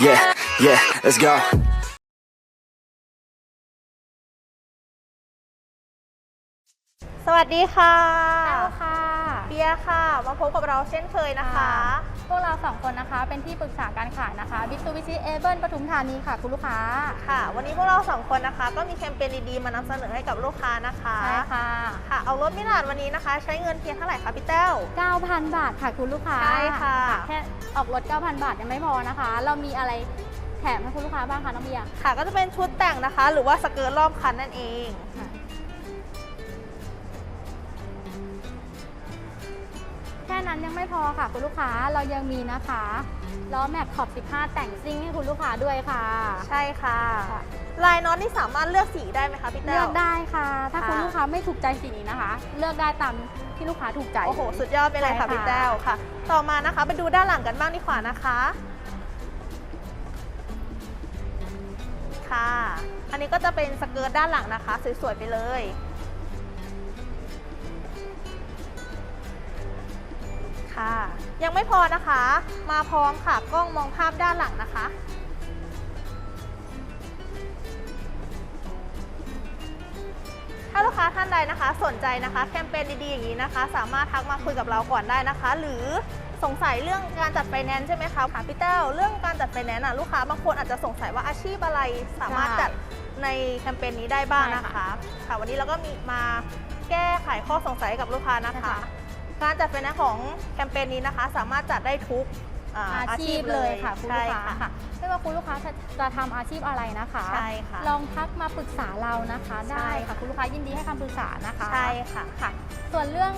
Yeah, yeah, let's go. สวัสดีค่ะแต้วค่ะ เบียร์ค่ะ มาพบกับเราเช่นเคยนะคะ พวกเราสองคนนะคะเป็นที่ปรึกษาการขายนะคะบิ t ูบิชิเอเบิลปทุมธานีค่ะคุณลูกค้าค่ะ วันนี้พวกเราสองคนนะคะ ก็มีแคมเปญดีๆมานำเสนอให้กับลูกค้านะคะใช่ค่ะ ค่ะเอารถมิลานวันนี้นะคะ ใช้เงินเพียงเท่าไหร่คะพี่แต้ว9,000 บาทค่ะคุณลูกค้าใช่ค่ะ แค่ออกรถ 9,000 บาทยังไม่พอนะคะ เรามีอะไรแถมให้คุณลูกค้าบ้างคะน้องเบียร์ค่ะก็จะเป็นชุดแต่งนะคะ หรือว่าสเกิร์ตรอบคันนั่นเอง นั้นยังไม่พอค่ะ คุณลูกค้าเรายังมีนะคะล้อแม็กขอบ 15 แต่งซิ่งให้คุณลูกค้าด้วยค่ะ ใช่ค่ะค่ะลายน็อตนี่สามารถเลือกสีได้ไหมคะพี่แต้เลืวอกได้ค่ะ ถ้าค่ะคุณลูกค้าไม่ถูกใจสีนี้นะคะ เลือกได้ตามที่ลูกค้าถูกใจ โอ้โห สุดยอดไปเลยค่ะใช่ค่ะพี่แต้วค่ะ ต่อมานะคะไปดูด้านหลังกันบ้างดีกว่านะคะ ค่ะ อันนี้ก็จะเป็นสเกิร์ตด้านหลังนะคะ สวยๆไปเลย ค่ะ ยังไม่พอนะคะ มาพร้อมค่ะกล้องมองภาพด้านหลังนะคะ ถ้าลูกค้าท่านใดนะคะ สนใจนะคะแคมเปญดีๆอย่างนี้นะคะ สามารถทักมาคุยกับเราก่อนได้นะคะ หรือสงสัยเรื่องการจัดไฟแนนซ์ใช่ไหมคะค่ะพี่แต้วเรื่องการจัดไฟแนนซ์อะลูกค้าบางคนอาจจะสงสัยว่าอาชีพอะไรสามารถจัดในแคมเปญนี้ได้บ้างนะคะ ค่ะวันนี้เราก็มีมาแก้ไขข้อสงสัยกับลูกค้านะคะ การจัดไฟแนนซ์ของแคมเปญนี้นะคะ สามารถจัดได้ทุกอ่าอาชีพเลยค่ะคุณลูกใช่ค้าค่ะไม่ว่าคุณลูกค้าจะจะทำอาชีพอะไรนะคะใช่ค่ะลองทักมาปรึกษาเรานะคะใช่ได้ค่ะค่ะคุณลูกค้ายินดีให้คำปรึกษานะคะใช่ค่ะค่ะ ส่วนเรื่อง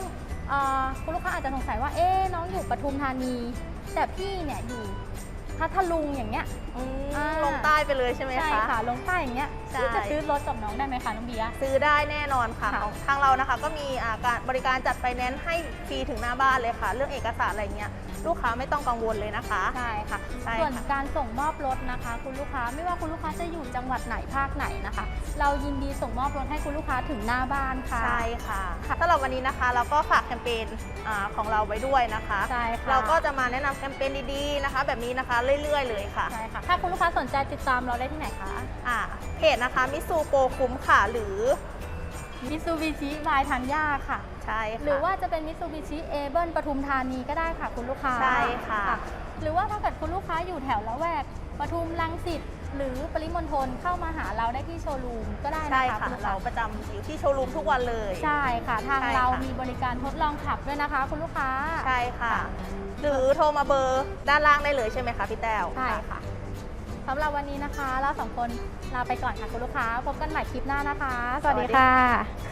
เออคุณลูกค้าอาจจะสงสัยว่าเอ๊ะน้องอยู่ปทุมธานี แต่พี่เนี่ยอยู่พัทลุงอย่างเงี้ยอืมอ่าลงใต้ ไปเลยใช่ไหมใช่คะค่ะ ลงใต้อย่างเงี้ยใช่พี่จะซื้อรถกับน้องได้ไหมคะน้องเบียร์ ซื้อได้แน่นอนค่ะค่ะของทางเรานะคะก็มีอ่าการบริการจัดไฟแนนซ์ให้ฟรีถึงหน้าบ้านเลยค่ะ เรื่องเอกสารอะไรเงี้ยลูกค้าไม่ต้องกังวลเลยนะคะ ใช่ค่ะ ใช่ค่ะส่วนการส่งมอบรถนะคะ คุณลูกค้าไม่ว่าคุณลูกค้าจะอยู่จังหวัดไหนภาคไหนนะคะ เรายินดีส่งมอบรถให้คุณลูกค้าถึงหน้าบ้านค่ะ ใช่ค่ะสำหรับวันนี้นะคะ เราก็ฝากแคมเปญอ่าของเราไว้ด้วยนะคะ ใช่ค่ะเราก็จะมาแนะนำแคมเปญดีๆนะคะ แบบนี้นะคะเรื่อยๆเลยค่ะ ใช่ค่ะ ถ้าคุณลูกค้าสนใจติดตามเราได้ที่ไหนคะอ่าเพจนะคะมิซูโปคุ้มค่ะ หรือมิซูบิชิบายทันยาค่ะ ใช่ค่ะ หรือว่าจะเป็นมิซูบิชิเอเบิลปทุมธานีก็ได้ค่ะคุณลูกค้าใช่ค่ะ หรือว่าถ้าเกิดคุณลูกค้าอยู่แถวละแวกปทุมรังสิตหรือปริมณฑลเข้ามาหาเราได้ที่โชว์รูมก็ได้นะใช่คะค่ะณลูกเราค้าประจำอยู่ที่โชว์รูมทุกวันเลย ใช่ค่ะ ทางใช่เราค่ะมีบริการทดลองขับด้วยนะคะ คุณลูกค้า ใช่ค่ะค่ะ หรือโทรมาเบอร์ด้านล่างได้เลยใช่ไหมคะพี่แต้ว ใช่ค่ะ สำหรับวันนี้นะคะ เราสองคนลาไปก่อนค่ะคุณลูกค้า พบกันใหม่คลิปหน้านะคะ สวัสดีค่ะ